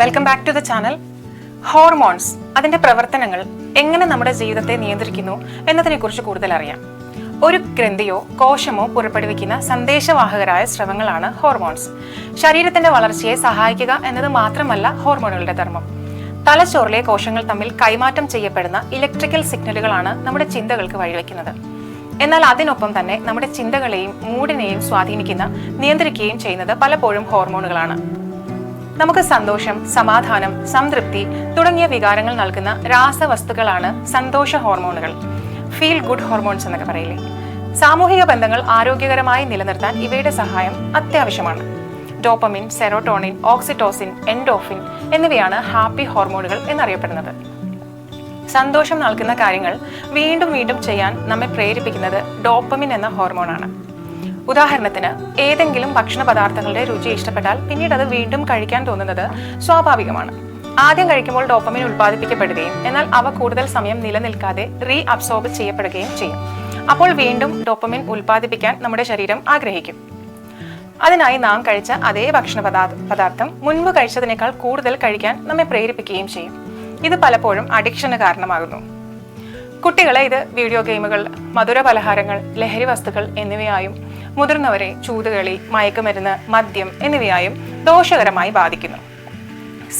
Welcome back to the channel hormones അതിന്റെ പ്രവർത്തനങ്ങൾ എങ്ങനെ നമ്മുടെ ജീവിതത്തെ നിയന്ത്രിക്കുന്നു എന്നതിനെ കുറിച്ച് കൂടുതൽ അറിയാം. ഒരു ഗ്രന്ഥിയോ കോശമോ പുറപ്പെടുവിക്കുന്ന സന്ദേശവാഹകരായ സ്രവങ്ങളാണ് ഹോർമോൺസ്. ശരീരത്തിന്റെ വളർച്ചയെ സഹായിക്കുക എന്നത് മാത്രമല്ല ഹോർമോണുകളുടെ ധർമ്മം. തലച്ചോറിലെ കോശങ്ങൾ തമ്മിൽ കൈമാറ്റം ചെയ്യപ്പെടുന്ന ഇലക്ട്രിക്കൽ സിഗ്നലുകളാണ് നമ്മുടെ ചിന്തകൾക്ക് വഴിവെക്കുന്നത്. എന്നാൽ അതിനൊപ്പം തന്നെ നമ്മുടെ ചിന്തകളെയും മൂഡിനെയും സ്വാധീനിക്കുന്ന നിയന്ത്രിക്കുകയും ചെയ്യുന്നത് പലപ്പോഴും ഹോർമോണുകളാണ്. നമുക്ക് സന്തോഷം സമാധാനം സംതൃപ്തി തുടങ്ങിയ വികാരങ്ങൾ നൽകുന്ന രാസവസ്തുക്കളാണ് സന്തോഷ ഹോർമോണുകൾ. ഫീൽ ഗുഡ് ഹോർമോൺസ് എന്നൊക്കെ പറയില്ലേ? സാമൂഹിക ബന്ധങ്ങൾ ആരോഗ്യകരമായി നിലനിർത്താൻ ഇവയുടെ സഹായം അത്യാവശ്യമാണ്. ഡോപ്പമിൻ സെറോട്ടോണിൻ ഓക്സിറ്റോസിൻ എൻഡോഫിൻ എന്നിവയാണ് ഹാപ്പി ഹോർമോണുകൾ എന്നറിയപ്പെടുന്നത്. സന്തോഷം നൽകുന്ന കാര്യങ്ങൾ വീണ്ടും വീണ്ടും ചെയ്യാൻ നമ്മെ പ്രേരിപ്പിക്കുന്നത് ഡോപ്പമിൻ എന്ന ഹോർമോണാണ് ഉദാഹരണത്തിന് ഏതെങ്കിലും ഭക്ഷണ പദാർത്ഥങ്ങളുടെ രുചി ഇഷ്ടപ്പെട്ടാൽ പിന്നീട് അത് വീണ്ടും കഴിക്കാൻ തോന്നുന്നത് സ്വാഭാവികമാണ്. ആദ്യം കഴിക്കുമ്പോൾ ഡോപ്പമിൻ ഉൽപ്പാദിപ്പിക്കപ്പെടുകയും എന്നാൽ അവ കൂടുതൽ സമയം നിലനിൽക്കാതെ റീ അബ്സോർബ് ചെയ്യപ്പെടുകയും ചെയ്യും. അപ്പോൾ വീണ്ടും ഡോപ്പമിൻ ഉൽപ്പാദിപ്പിക്കാൻ നമ്മുടെ ശരീരം ആഗ്രഹിക്കും. അതിനായി നാം കഴിച്ച അതേ ഭക്ഷണ പദാർത്ഥ മുൻപ് കഴിച്ചതിനേക്കാൾ കൂടുതൽ കഴിക്കാൻ നമ്മെ പ്രേരിപ്പിക്കുകയും ചെയ്യും. ഇത് പലപ്പോഴും അഡിക്ഷന് കാരണമാകുന്നു. കുട്ടികളെ ഇത് വീഡിയോ ഗെയിമുകൾ മധുര പലഹാരങ്ങൾ ലഹരി വസ്തുക്കൾ എന്നിവയായും മുതിർന്നവരെ ചൂതുകളി മയക്കുമരുന്ന് മദ്യം എന്നിവയായും ദോഷകരമായി ബാധിക്കുന്നു.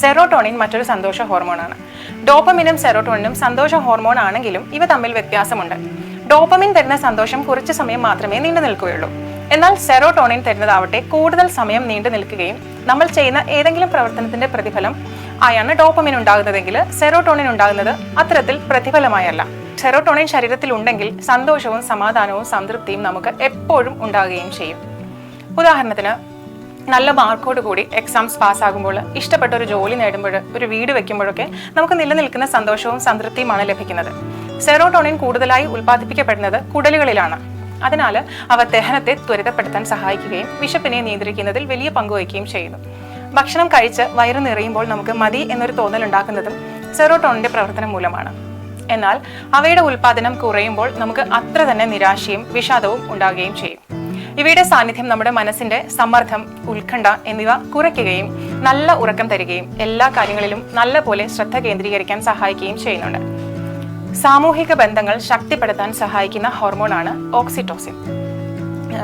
സെറോട്ടോണിൻ മറ്റൊരു സന്തോഷ ഹോർമോണാണ്. ഡോപ്പമിനും സെറോട്ടോണിനും സന്തോഷ ഹോർമോൺ ആണെങ്കിലും ഇവ തമ്മിൽ വ്യത്യാസമുണ്ട്. ഡോപ്പമിൻ തരുന്ന സന്തോഷം കുറച്ചു സമയം മാത്രമേ നീണ്ടു നിൽക്കുകയുള്ളൂ. എന്നാൽ സെറോട്ടോണിൻ തരുന്നതാവട്ടെ കൂടുതൽ സമയം നീണ്ടു നിൽക്കുകയും നമ്മൾ ചെയ്യുന്ന ഏതെങ്കിലും പ്രവർത്തനത്തിന്റെ പ്രതിഫലം ആയാണ് ഡോപ്പമിൻ ഉണ്ടാകുന്നതെങ്കിൽ സെറോട്ടോണിൻ ഉണ്ടാകുന്നത് അത്തരത്തിൽ പ്രതിഫലമായല്ല. സെറോട്ടോണിൻ ശരീരത്തിൽ ഉണ്ടെങ്കിൽ സന്തോഷവും സമാധാനവും സംതൃപ്തിയും നമുക്ക് എപ്പോഴും ഉണ്ടാകുകയും ചെയ്യും. ഉദാഹരണത്തിന് നല്ല മാർക്കോട് കൂടി എക്സാംസ് പാസ്സാകുമ്പോൾ ഇഷ്ടപ്പെട്ട ഒരു ജോലി നേടുമ്പോൾ ഒരു വീട് വെക്കുമ്പോഴൊക്കെ നമുക്ക് നിലനിൽക്കുന്ന സന്തോഷവും സംതൃപ്തിയുമാണ് ലഭിക്കുന്നത്. സെറോട്ടോണിൻ കൂടുതലായി ഉൽപ്പാദിപ്പിക്കപ്പെടുന്നത് കുടലുകളിലാണ്. അതിനാൽ അവ ദഹനത്തെ ത്വരിതപ്പെടുത്താൻ സഹായിക്കുകയും വിശപ്പിനെ നിയന്ത്രിക്കുന്നതിൽ വലിയ പങ്കുവയ്ക്കുകയും ചെയ്യുന്നു. ഭക്ഷണം കഴിച്ച് വയറ് നിറയുമ്പോൾ നമുക്ക് മതി എന്നൊരു തോന്നൽ ഉണ്ടാക്കുന്നതും സെറോട്ടോണിന്റെ പ്രവർത്തനം മൂലമാണ്. എന്നാൽ അവയുടെ ഉൽപാദനം കുറയുമ്പോൾ നമുക്ക് അത്ര തന്നെ നിരാശയും വിഷാദവും ഉണ്ടാകുകയും ചെയ്യും. ഇവയുടെ സാന്നിധ്യം നമ്മുടെ മനസ്സിന്റെ സമ്മർദ്ദം ഉത്കണ്ഠ എന്നിവ കുറയ്ക്കുകയും നല്ല ഉറക്കം തരികയും എല്ലാ കാര്യങ്ങളിലും നല്ല പോലെ ശ്രദ്ധ കേന്ദ്രീകരിക്കാൻ സഹായിക്കുകയും ചെയ്യുന്നുണ്ട്. സാമൂഹിക ബന്ധങ്ങൾ ശക്തിപ്പെടുത്താൻ സഹായിക്കുന്ന ഹോർമോണാണ് ഓക്സിറ്റോസിൻ.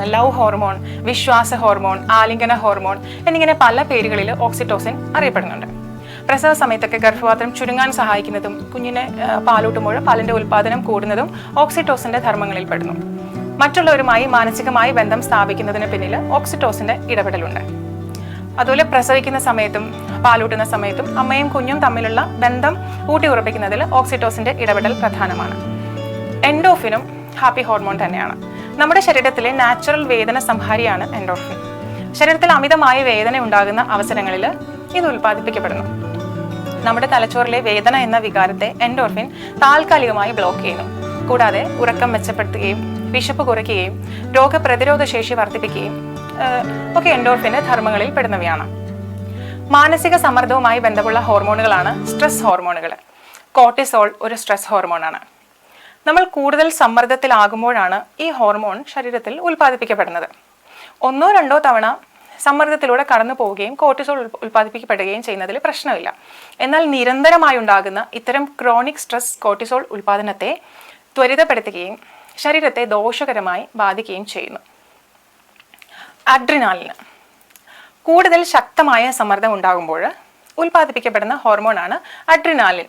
ലവ് ഹോർമോൺ വിശ്വാസ ഹോർമോൺ ആലിംഗന ഹോർമോൺ എന്നിങ്ങനെ പല പേരുകളിൽ ഓക്സിറ്റോസിൻ അറിയപ്പെടുന്നുണ്ട്. പ്രസവ സമയത്തൊക്കെ ഗർഭപാത്രം ചുരുങ്ങാൻ സഹായിക്കുന്നതും കുഞ്ഞിനെ പാലൂട്ടുമ്പോൾ പാലിന്റെ ഉൽപാദനം കൂടുന്നതും ഓക്സിറ്റോസിന്റെ ധർമ്മങ്ങളിൽ പെടുന്നു മറ്റുള്ളവരുമായി മാനസികമായി ബന്ധം സ്ഥാപിക്കുന്നതിന് പിന്നിൽ ഓക്സിറ്റോസിന്റെ ഇടപെടലുണ്ട്. അതുപോലെ പ്രസവിക്കുന്ന സമയത്തും പാലൂട്ടുന്ന സമയത്തും അമ്മയും കുഞ്ഞും തമ്മിലുള്ള ബന്ധം ഊട്ടിയുറപ്പിക്കുന്നതിൽ ഓക്സിറ്റോസിന്റെ ഇടപെടൽ പ്രധാനമാണ്. എൻഡോഫിനും ഹാപ്പി ഹോർമോൺ തന്നെയാണ്. നമ്മുടെ ശരീരത്തിലെ നാച്ചുറൽ വേദന സംഹാരിയാണ് എൻഡോർഫിൻ. ശരീരത്തിൽ അമിതമായ വേദന ഉണ്ടാകുന്ന അവസരങ്ങളിൽ ഇത് ഉൽപ്പാദിപ്പിക്കപ്പെടുന്നു. നമ്മുടെ തലച്ചോറിലെ വേദന എന്ന വികാരത്തെ എൻഡോർഫിൻ താൽക്കാലികമായി ബ്ലോക്ക് ചെയ്യുന്നു. കൂടാതെ ഉറക്കം മെച്ചപ്പെടുത്തുകയും വിശപ്പ് കുറയ്ക്കുകയും രോഗപ്രതിരോധ ശേഷി വർദ്ധിപ്പിക്കുകയും ഒക്കെ എൻഡോർഫിന്റെ ധർമ്മങ്ങളിൽ പെടുന്നവയാണ്. മാനസിക സമ്മർദ്ദവുമായി ബന്ധമുള്ള ഹോർമോണുകളാണ് സ്ട്രെസ് ഹോർമോണുകൾ. കോർട്ടിസോൾ ഒരു സ്ട്രെസ് ഹോർമോണാണ്. നമ്മൾ കൂടുതൽ സമ്മർദ്ദത്തിലാകുമ്പോഴാണ് ഈ ഹോർമോൺ ശരീരത്തിൽ ഉൽപ്പാദിപ്പിക്കപ്പെടുന്നത്. ഒന്നോ രണ്ടോ തവണ സമ്മർദ്ദത്തിലൂടെ കടന്നു പോവുകയും കോർട്ടിസോൾ ഉൽ- ഉൽപ്പാദിപ്പിക്കപ്പെടുകയും ചെയ്യുന്നതിൽ പ്രശ്നമില്ല. എന്നാൽ നിരന്തരമായി ഉണ്ടാകുന്ന ഇത്തരം ക്രോണിക് സ്ട്രെസ് കോർട്ടിസോൾ ഉൽപ്പാദനത്തെ ത്വരിതപ്പെടുത്തുകയും ശരീരത്തെ ദോഷകരമായി ബാധിക്കുകയും ചെയ്യുന്നു. അഡ്രിനാലിന് കൂടുതൽ ശക്തമായ സമ്മർദ്ദം ഉണ്ടാകുമ്പോൾ ഉൽപ്പാദിപ്പിക്കപ്പെടുന്ന ഹോർമോണാണ് അഡ്രിനാലിൻ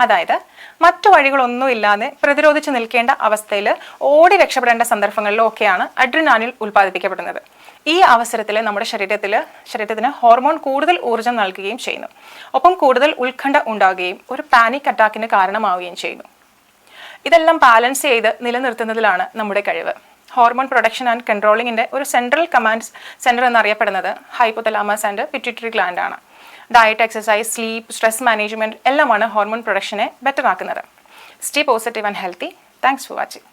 അതായത് മറ്റു വഴികളൊന്നും ഇല്ലാതെ പ്രതിരോധിച്ച് നിൽക്കേണ്ട അവസ്ഥയിൽ ഓടി രക്ഷപ്പെടേണ്ട സന്ദർഭങ്ങളിലൊക്കെയാണ് അഡ്രിനാലിൻ ഉൽപ്പാദിപ്പിക്കപ്പെടുന്നത്. ഈ അവസരത്തിൽ നമ്മുടെ ശരീരത്തിൽ ശരീരത്തിന് ഹോർമോൺ കൂടുതൽ ഊർജം നൽകുകയും ചെയ്യുന്നു. ഒപ്പം കൂടുതൽ ഉത്കണ്ഠ ഉണ്ടാകുകയും ഒരു പാനിക് അറ്റാക്കിന് കാരണമാവുകയും ചെയ്യുന്നു. ഇതെല്ലാം ബാലൻസ് ചെയ്ത് നിലനിർത്തുന്നതിലാണ് നമ്മുടെ കഴിവ്. ഹോർമോൺ പ്രൊഡക്ഷൻ ആൻഡ് കൺട്രോളിങ്ങിന്റെ ഒരു സെൻട്രൽ കമാൻഡ് സെന്റർ എന്നറിയപ്പെടുന്നത് ഹൈപ്പോതലാമസ് ആൻഡ് പിറ്റ്യൂട്ടറി ഗ്ലാൻഡ് ആണ്. Diet exercise sleep stress management എല്ലാമാണ് ഹോർമോൺ പ്രൊഡക്ഷനെ ബെറ്റർ ആക്കുന്നത്. Stay positive and healthy thanks for watching